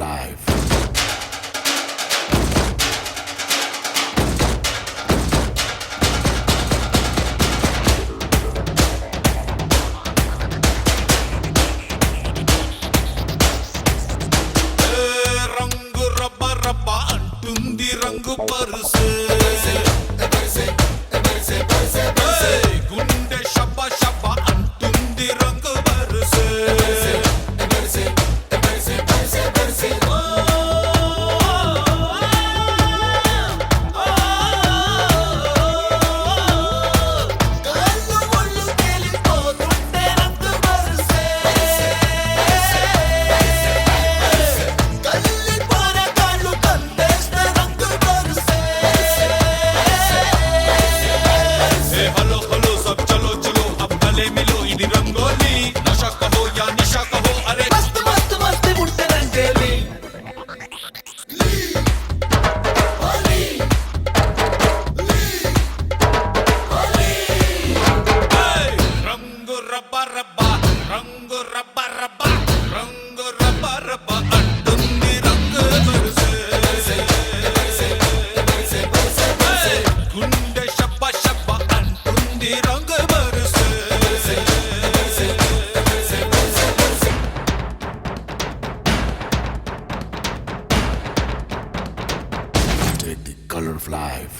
live. Life.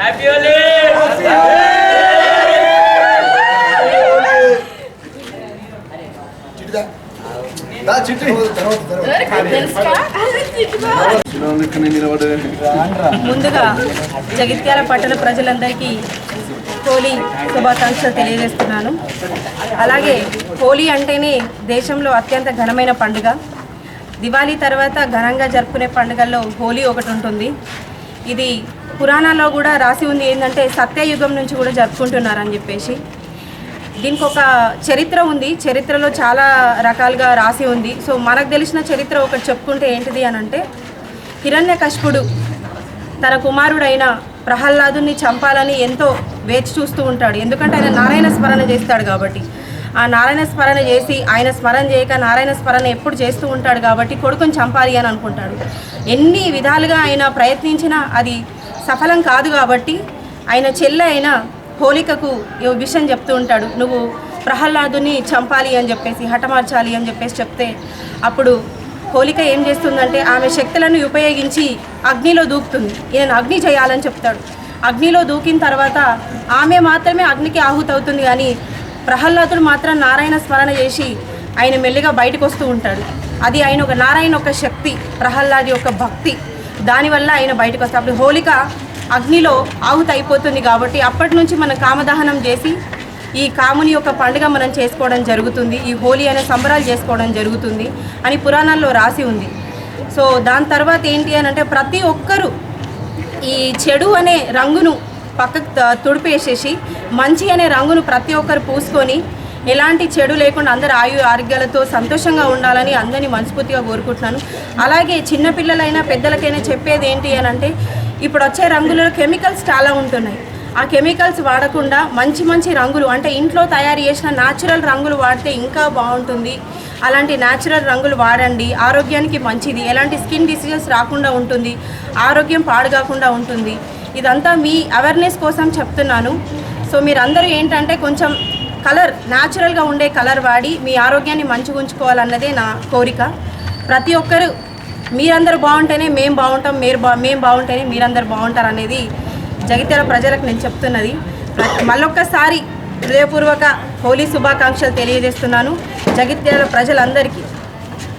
happy Holi ముందుగా జగిత్యాల పట్టణ ప్రజలందరికీ హోలీ శుభాకాంక్షలు తెలియజేస్తున్నాను. అలాగే హోలీ అంటేనే దేశంలో అత్యంత ఘనమైన పండుగ. దివాళీ తర్వాత ఘనంగా జరుపుకునే పండుగల్లో హోలీ ఒకటి ఉంటుంది. ఇది పురాణాల్లో కూడా రాసి ఉంది ఏంటంటే సత్యయుగం నుంచి కూడా జరుపుకుంటున్నారని చెప్పేసి. దీనికి ఒక చరిత్ర ఉంది. చరిత్రలో చాలా రకాలుగా రాసి ఉంది. సో మనకు తెలిసిన చరిత్ర ఒకటి చెప్పుకుంటే ఏంటిది అని అంటే హిరణ్యకశిపుడు తన కుమారుడైన ప్రహ్లాదుని చంపాలని ఎంతో వేచి చూస్తూ ఉంటాడు. ఎందుకంటే ఆయన నారాయణ స్మరణ చేస్తాడు కాబట్టి. ఆ నారాయణ స్మరణ చేసి ఆయన స్మరణ చేయక నారాయణ స్మరణ ఎప్పుడు చేస్తూ ఉంటాడు కాబట్టి కొడుకుని చంపాలి అని అనుకుంటాడు. ఎన్ని విధాలుగా ఆయన ప్రయత్నించినా అది సఫలం కాదు కాబట్టి ఆయన చెల్లె అయిన హోలికకు ఈ విషయం చెప్తూ ఉంటాడు. నువ్వు ప్రహ్లాదుని చంపాలి అని చెప్పేసి హఠమార్చాలి అని చెప్పేసి చెప్తే అప్పుడు హోలిక ఏం చేస్తుందంటే ఆమె శక్తులను ఉపయోగించి అగ్నిలో దూకుతుంది. ఈయన అగ్ని చేయాలని చెప్తాడు. అగ్నిలో దూకిన తర్వాత ఆమె మాత్రమే అగ్నికి ఆహుతవుతుంది కానీ ప్రహ్లాదుడు మాత్రం నారాయణ స్మరణ చేసి ఆయన మెల్లిగా బయటకు వస్తూ ఉంటాడు. అది ఆయన ఒక నారాయణ ఒక శక్తి ప్రహ్లాది యొక్క భక్తి. దానివల్ల ఆయన బయటకు వస్తాడు అప్పుడు హోలిక అగ్నిలో ఆహుతి అయిపోతుంది కాబట్టి అప్పటి నుంచి మనం కామదహనం చేసి ఈ కాముని యొక్క పండుగ మనం చేసుకోవడం జరుగుతుంది ఈ హోలీ అనే సంబరాలు చేసుకోవడం జరుగుతుంది అని పురాణాల్లో రాసి ఉంది. సో దాని తర్వాత ఏంటి అని అంటే ప్రతి ఒక్కరూ ఈ చెడు అనే రంగును పక్కకు తుడిపేసేసి మంచి అనే రంగును ప్రతి ఒక్కరు పూసుకొని ఎలాంటి చెడు లేకుండా అందరు ఆయు ఆరోగ్యాలతో సంతోషంగా ఉండాలని అందరినీ మనస్ఫూర్తిగా కోరుకుంటున్నాను. అలాగే చిన్నపిల్లలైనా పెద్దలకైనా చెప్పేది ఏంటి అని అంటే ఇప్పుడు వచ్చే రంగులలో కెమికల్స్ చాలా ఉంటున్నాయి. ఆ కెమికల్స్ వాడకుండా మంచి మంచి రంగులు అంటే ఇంట్లో తయారు చేసిన న్యాచురల్ రంగులు వాడితే ఇంకా బాగుంటుంది. అలాంటి న్యాచురల్ రంగులు వాడండి. ఆరోగ్యానికి మంచిది. ఎలాంటి స్కిన్ డిసీజెస్ రాకుండా ఉంటుంది. ఆరోగ్యం పాడుగాకుండా ఉంటుంది. ఇదంతా మీ అవేర్నెస్ కోసం చెప్తున్నాను. సో మీరందరూ ఏంటంటే కొంచెం కలర్ న్యాచురల్గా ఉండే కలర్ వాడి మీ ఆరోగ్యాన్ని మంచిగా ఉంచుకోవాలన్నదే నా కోరిక. ప్రతి ఒక్కరు మీరందరూ బాగుంటేనే మేము బాగుంటాం మీరు బా మేము బాగుంటేనే మీరందరూ బాగుంటారు అనేది జగిత్యాల ప్రజలకు నేను చెప్తున్నది. మళ్ళొక్కసారి హృదయపూర్వక హోలీ శుభాకాంక్షలు తెలియజేస్తున్నాను. జగిత్యాల ప్రజలందరికీ